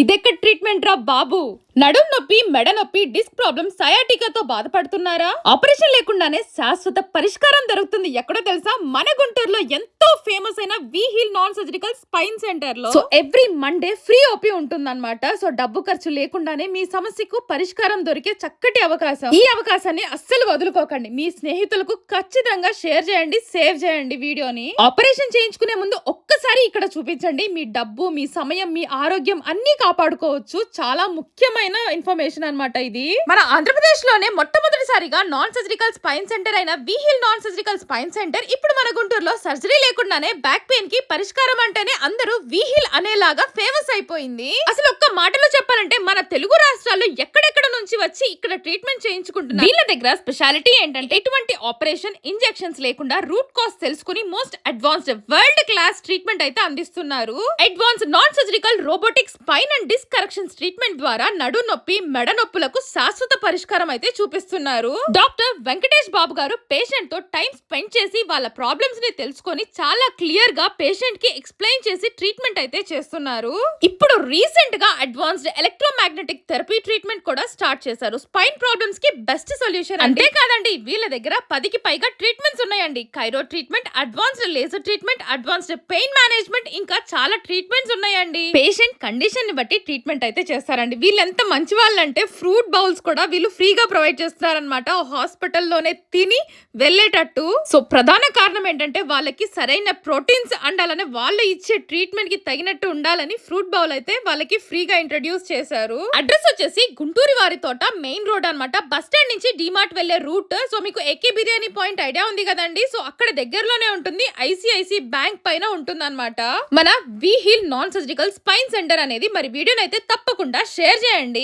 ఇదెక్కడ ట్రీట్మెంట్ రా బాబు? నడుం నొప్పి మెడ నొప్పి డిస్క్ ప్రాబ్లం సయాటికాతో బాధపడుతున్నారా? ఆపరేషన్ లేకుండానే శాశ్వత పరిష్కారం దొరుకుతుంది. ఎక్కడో తెలుసా? మన గుంటూరులో ఎంతో ఫేమస్ అయిన V Heal non surgical spine సెంటర్లో so every Monday free OP ఉంటుందన్నమాట. సో డబ్బు ఖర్చు లేకుండానే మీ సమస్యకు పరిష్కారం దొరికే చక్కటి అవకాశం. ఈ అవకాశాన్ని అస్సలు వదులుకోకండి. మీ స్నేహితులకు ఖచ్చితంగా షేర్ చేయండి సేవ్ చేయండి వీడియోని. ఆపరేషన్ చేయించుకునే ముందు ఒక్కసారి ఇక్కడ చూపించండి. మీ డబ్బు మీ సమయం మీ ఆరోగ్యం అన్ని కాపాడుకోవచ్చు. చాలా ముఖ్యమైన ఇన్ఫర్మేషన్ అనమాట ఇది. మన ఆంధ్రప్రదేశ్లోనే మొట్టమొదటిసారిగా నాన్ సర్జికల్ స్పైన్ సెంటర్ అయిన V Heal non surgical spine centre ఇప్పుడు మన గుంటూరులో సర్జరీ లేకుండానే బ్యాక్ పెయిన్కి పరిష్కారం అంటేనే అందరూ విహిల్ అనేలాగా ఫేమస్ అయిపోయింది. అసలు ఒక్క మాటలో చెప్పాలంటే మన తెలుగు రాష్ట్రాల్లో ఎక్కడెక్కడ నుంచి వచ్చి ఇక్కడ ట్రీట్మెంట్ చేయించుకుంటున్నారు? వీళ్ళ దగ్గర స్పెషాలిటీ ఏంటంటే ఎటువంటి ఆపరేషన్ ఇంజెక్షన్స్ లేకుండా రూట్ కాజ్ తెలుసుకుని most advanced world class treatment అయితే అందిస్తున్నారు. Advance non surgical robotic spine and disc corrections treatment ద్వారా నడు నొప్పి మెడ నొప్పులకు శాశ్వత పరిష్కారం అయితే చూపిస్తున్నారు. డాక్టర్ వెంకటేష్ బాబు గారు పేషెంట్తో టైం స్పెండ్ చేసి వాళ్ళ ప్రాబ్లమ్స్ని తెలుసుకొని చాలా క్లియర్గా పేషెంట్కి ఎక్స్ప్లెయిన్ చేసి ట్రీట్మెంట్ అయితే చేస్తున్నారు. ఇప్పుడు రీసెంట్గా అడ్వాన్స్డ్ ఎలక్ట్రోమాగ్నెటిక్ థెరపీ ట్రీట్మెంట్ కూడా స్టార్ట్ చేశారు. స్పైన్ ప్రాబ్లమ్స్కి బెస్ట్ సొల్యూషన్ అంతే కాదండి వీళ్ళ దగ్గర పదికి పైగా ట్రీట్మెంట్స్ ఉన్నాయండి. Chiro treatment advanced laser treatment advanced pain management ఇంకా చాలా ట్రీట్మెంట్స్ ఉన్నాయండి. పేషెంట్ కండిషన్ని బట్టి ట్రీట్మెంట్ అయితే చేస్తారండి. వీళ్ళు ఎంత మంచి వాళ్ళంటే ఫ్రూట్ బౌల్స్ కూడా వీళ్ళు ఫ్రీగా ప్రొవైడ్ చేస్తున్నారనమాట హాస్పిటల్లోనే తిని వెళ్ళేటట్టు. సో ప్రధాన కారణం ఏంటంటే వాళ్ళకి సరైన ప్రోటీన్స్ అండాలని వాళ్ళు ఇచ్చే ట్రీట్మెంట్కి తగినట్టు ఉండాలని ఫ్రూట్ బౌల్ అయితే వాళ్ళకి ఫ్రీగా ఇంట్రడ్యూస్ చేశారు. అడ్రస్ వచ్చేసి గుంటూరు వారి తోట మెయిన్ రోడ్ అన్నమాట. బస్ స్టాండ్ నుంచి డిమార్ట్ వెళ్ళే రూట్. సో మీకు ఏకే బిర్యానీ పాయింట్ ఐడియా ఉంది కదండి. సో అక్కడ దగ్గరలోనే ఉంటుంది. ఐసిఐసి బ్యాంక్ పైన ఉంటుంది మన V Heal non surgical spine centre అనేది. మరి వీడియోని అయితే తప్పకుండా షేర్ చేయండి.